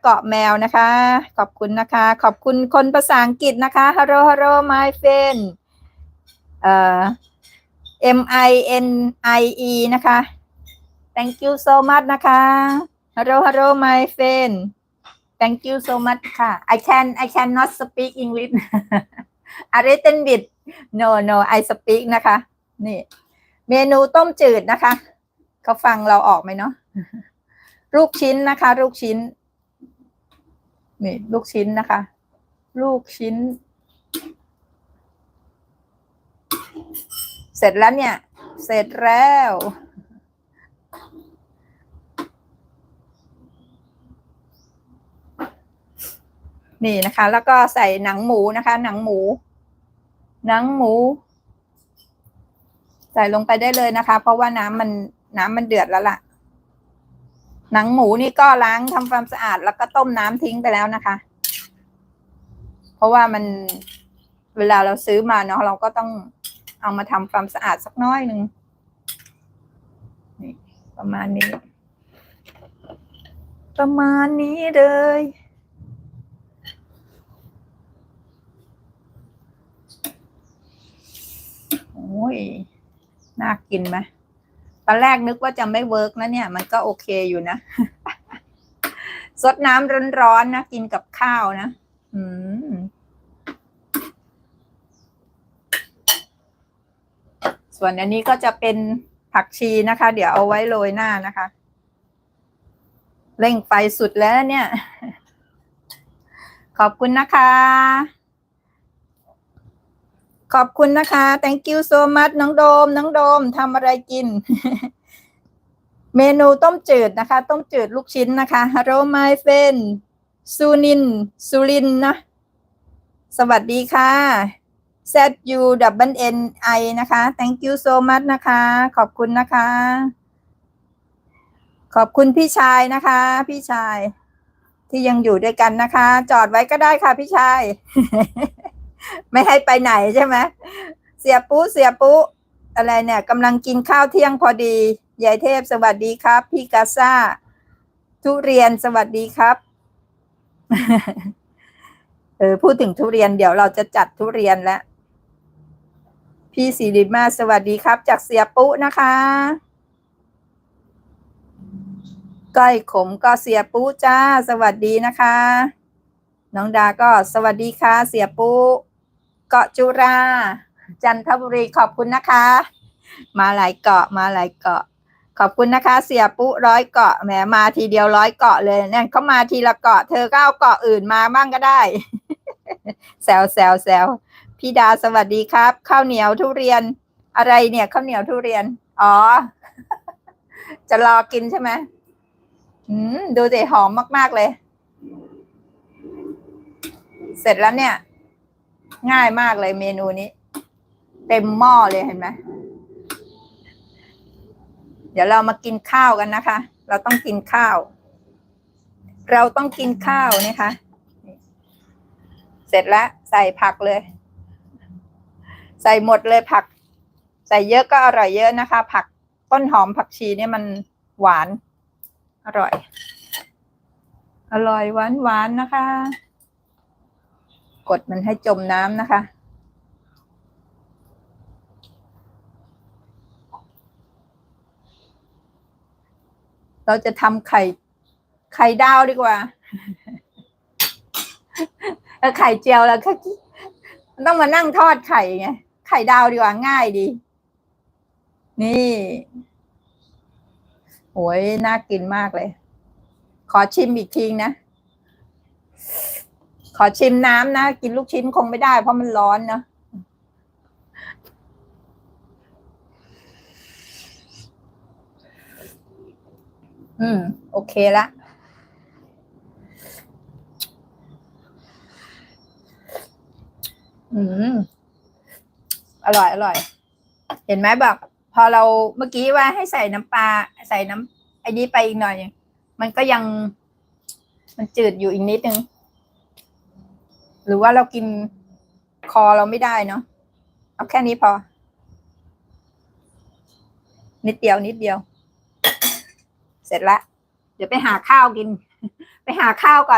เกาะแมวนะคะ ขอบคุณนะคะ ขอบคุณคนภาษาอังกฤษนะคะ hello hello my friend เอ่อ M I N I E นะคะ thank you so much นะคะ hello hello my friend thank you so much ค่ะ I can I cannot speak English a little bit no no I speak นะคะ นี่ เมนูต้มจืดนะคะ เขาฟังเราออกไหมเนาะลูกชิ้นนะคะ ลูกชิ้น นี่ ลูกชิ้นนะคะ ลูกชิ้น เสร็จแล้วเนี่ย เสร็จแล้ว นี่นะคะ แล้วก็ใส่หนังหมูนะคะ หนังหมู หนังหมู ใส่ลงไปได้เลยนะคะ เพราะว่าน้ำมันน้ำมันเดือดแล้วล่ะ หนังหมูนี่ก็ล้างทำความสะอาดแล้วก็ต้มน้ำทิ้งไปแล้วนะคะ เพราะว่ามันเวลาเราซื้อมาเนาะเราก็ต้องเอามาทำความสะอาดสักน้อยหนึ่งนี่ประมาณนี้ ประมาณนี้เลยโอ้ย น่ากินไหม ตอนแรกนึกว่าจะไม่เวิร์กนะเนี่ย มันก็โอเคอยู่นะสดน้ำร้อนๆนะกินกับข้าวนะอืมส่วนอันนี้ก็จะเป็นผักชีนะคะ เดี๋ยวเอาไว้โรยหน้านะคะ เร่งไฟสุดแล้วเนี่ย ขอบคุณนะคะ ขอบคุณนะคะ thank you so much น้องโดม น้องโดมทำอะไรกิน เมนูต้มจืดนะคะ ต้มจืดลูกชิ้นนะคะ hello my friend ซูนินสุรินนะ สวัสดีค่ะ Z U W N I นะคะ thank you so much นะคะ ขอบคุณนะคะ ขอบคุณพี่ชายนะคะ พี่ชาย ที่ยังอยู่ด้วยกันนะคะ จอดไว้ก็ได้ค่ะพี่ชาย ไม่ให้ไปไหนใช่ไหมเสียปุ๊เสียปุ๊อะไรเนี่ยกำลังกินข้าวเที่ยงพอดียายเทพสวัสดีครับ พี่กาซ่า ทุเรียนสวัสดีครับเออพูดถึงทุเรียนเดี๋ยวเราจะจัดทุเรียนแล้วพี่สิริมาสวัสดีครับ จากเสียปุ๊นะคะก้อยขมก็เสียปุ๊จ้า สวัสดีนะคะ น้องดาก็สวัสดีค่ะ เสียปุ๊ เกาะจุรา จันทบุรีขอบคุณนะคะ มาหลายเกาะมาหลายเกาะ ขอบคุณนะคะ เสียปุ๊ร้อยเกาะแหมมาทีเดียวร้อยเกาะเลยเนี่ยเขามาทีละเกาะเธอก็เอาเกาะอื่นมาบ้างก็ได้แซวแซวแซวพี่ดาสวัสดีครับ ข้าวเหนียวทุเรียน อะไรเนี่ยข้าวเหนียวทุเรียน อ๋อ จะรอกินใช่ไหมอืมดูสิหอมมาก ๆ เลย เสร็จแล้วเนี่ย ง่ายมากเลยเมนูนี้ เต็มหม้อเลยเห็นไหมเดี๋ยวเรามากินข้าวกันนะคะ เราต้องกินข้าว เราต้องกินข้าวนะคะ เสร็จแล้วใส่ผักเลย ใส่หมดเลยผัก ใส่เยอะก็อร่อยเยอะนะคะ ผักต้นหอมผักชีเนี่ยมันหวาน อร่อย อร่อยหวานหวานนะคะ กดมันให้จมน้ำนะคะ เราจะทำไข่ไข่ดาวดีกว่าเออไข่เจียวแล้วก็มันต้องมานั่งทอดไข่ไงไข่ดาวดีกว่าง่ายดี นี่โอ้ยน่ากินมากเลย ขอชิมอีกทีนะ ขอชิมน้ำนะ กินลูกชิ้นคงไม่ได้เพราะมันร้อนเนอะอืม โอเคละอืม อร่อย อร่อย เห็นไหมบอก พอเราเมื่อกี้ว่าให้ใส่น้ำปลาใส่น้ำไอ้นี้ไปอีกหน่อย มันก็ยัง มันจืดอยู่อีกนิดนึง หรือว่าเรากินคอเราไม่ได้เนาะเอาแค่นี้พอ นิดเดียวนิดเดียว เสร็จละ เดี๋ยวไปหาข้าวกิน ไปหาข้าวก่อน